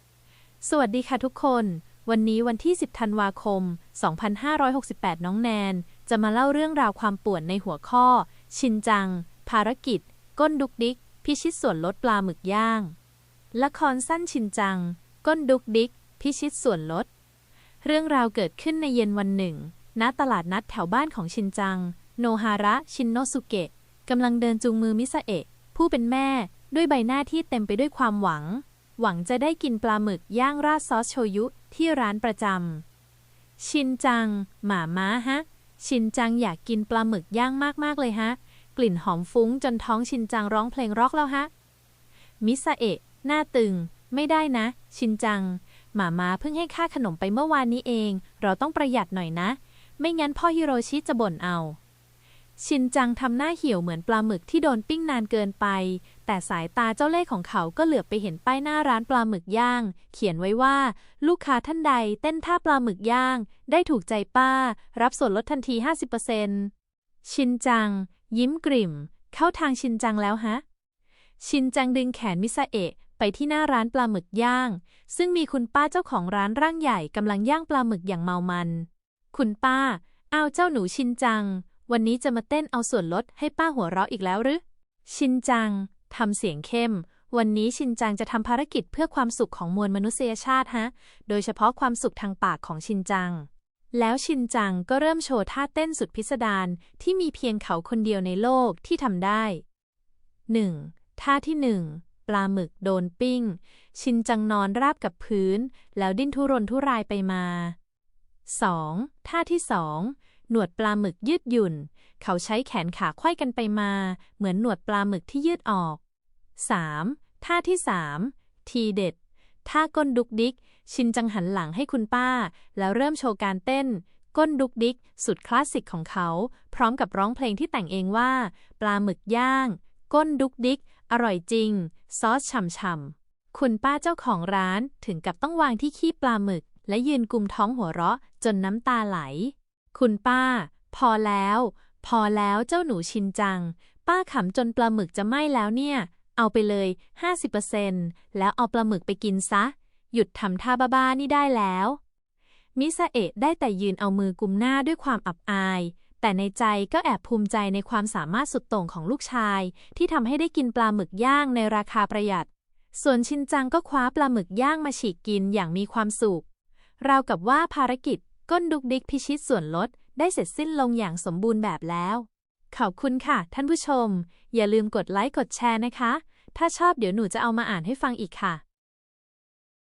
4 สวัสดีค่ะทุกคน วันนี้วันที่ 10 ธันวาคม 2568 น้องแนน จะมาเล่าเรื่องราวความป่วนในหัวข้อ ชินจัง ภารกิจ ก้นดุกดิก พิชิตส่วนลดปลาหมึกย่าง ละครสั้นชินจัง ก้นดุกดิก พิชิตส่วนลด เรื่องราวเกิดขึ้นในเย็นวันหนึ่ง ณ ตลาดนัดแถวบ้านของชินจัง โนฮาระ ชินโนสุเกะกำลังเดินจูงมือมิซาเอะผู้เป็นแม่ด้วยใบหน้าที่เต็มไปด้วยความหวัง หวังจะได้กินปลาหมึกย่างราดซอสโชยุที่ร้านประจำ ชินจัง หมาม้าฮะ ชินจังอยากกินปลาหมึกย่างมากๆเลยฮะ กลิ่นหอมฟุ้งจนท้องชินจังร้องเพลงร็อกแล้วฮะ มิซาเอะหน้าตึง ไม่ได้นะ ชินจัง หมาม้าเพิ่งให้ค่าขนมไปเมื่อวานนี้เอง เราต้องประหยัดหน่อยนะ ไม่งั้นพ่อฮิโรชิจะบ่นเอา ชินจังทำหน้าเหี่ยวเหมือนปลาหมึกที่โดนปิ้งนานเกินไป แต่สายตาเจ้าเล่ห์ของเขาก็เหลือบไปเห็นป้ายหน้าร้านปลาหมึกย่าง เขียนไว้ว่า ลูกค้าท่านใดเต้นท่าปลาหมึกย่าง ได้ถูกใจป้า รับส่วนลดทันที 50%ชินจัง ยิ้มกริ่ม เข้าทางชินจังแล้วฮะ ชินจังดึงแขนมิซาเอะไปที่หน้าร้านปลาหมึกย่าง ซึ่งมีคุณป้าเจ้าของร้านร่างใหญ่กำลังย่างปลาหมึกอย่างเมามัน คุณป้า เอาเจ้าหนูชินจัง วันนี้จะมาเต้นเอาส่วนลดให้ป้าหัวเราะอีกแล้วหรือ ชินจัง ทำเสียงเข้ม วันนี้ชินจังจะทำภารกิจเพื่อความสุขของมวลมนุษยชาติฮะ โดยเฉพาะความสุขทางปากของชินจัง แล้วชินจังก็เริ่มโชว์ท่าเต้นสุดพิสดารที่มีเพียงเขาคนเดียวในโลกที่ทำได้ 1. ท่าที่หนึ่งปลาหมึกโดนปิ้ง ชินจังนอนราบกับพื้น แล้วดิ้นทุรนทุรายไปมา 2. ท่าที่สอง หนวดปลาหมึกยืดหยุ่น เขาใช้แขนขาไขว้กันไปมา เหมือนหนวดปลาหมึกที่ยืดออก 3. ท่าที่สามทีเด็ด ท่าก้นดุกดิก ชินจังหันหลังให้คุณป้า แล้วเริ่มโชว์การเต้น ก้นดุกดิก สุดคลาสสิกของเขา พร้อมกับร้องเพลงที่แต่งเองว่า ปลาหมึกย่าง ก้นดุกดิก อร่อยจริง ซอสฉ่ำๆคุณป้าเจ้าของร้านถึงกับต้องวางที่ขี้ปลาหมึก และยืนกุมท้องหัวเราะจนน้ำตาไหล คุณป้า พอแล้ว พอแล้วเจ้าหนูชินจัง ป้าขำจนปลาหมึกจะไหม้แล้วเนี่ย เอาไปเลย 50%แล้วเอาปลาหมึกไปกินซะ หยุดทำท่าบ้าๆนี่ได้แล้ว มิซาเอะได้แต่ยืนเอามือกุมหน้าด้วยความอับอาย แต่ในใจก็แอบภูมิใจในความสามารถสุดโต่งของลูกชาย ที่ทำให้ได้กินปลาหมึกย่างในราคาประหยัด ส่วนชินจังก็คว้าปลาหมึกย่างมาฉีกกินอย่างมีความสุขราวกับว่าภารกิจ ก้นดุกดิกพิชิตส่วนลด ได้เสร็จสิ้นลงอย่างสมบูรณ์แบบแล้ว ขอบคุณค่ะ ท่านผู้ชม อย่าลืมกดไลค์กดแชร์นะคะ ถ้าชอบเดี๋ยวหนูจะเอามาอ่านให้ฟังอีกค่ะ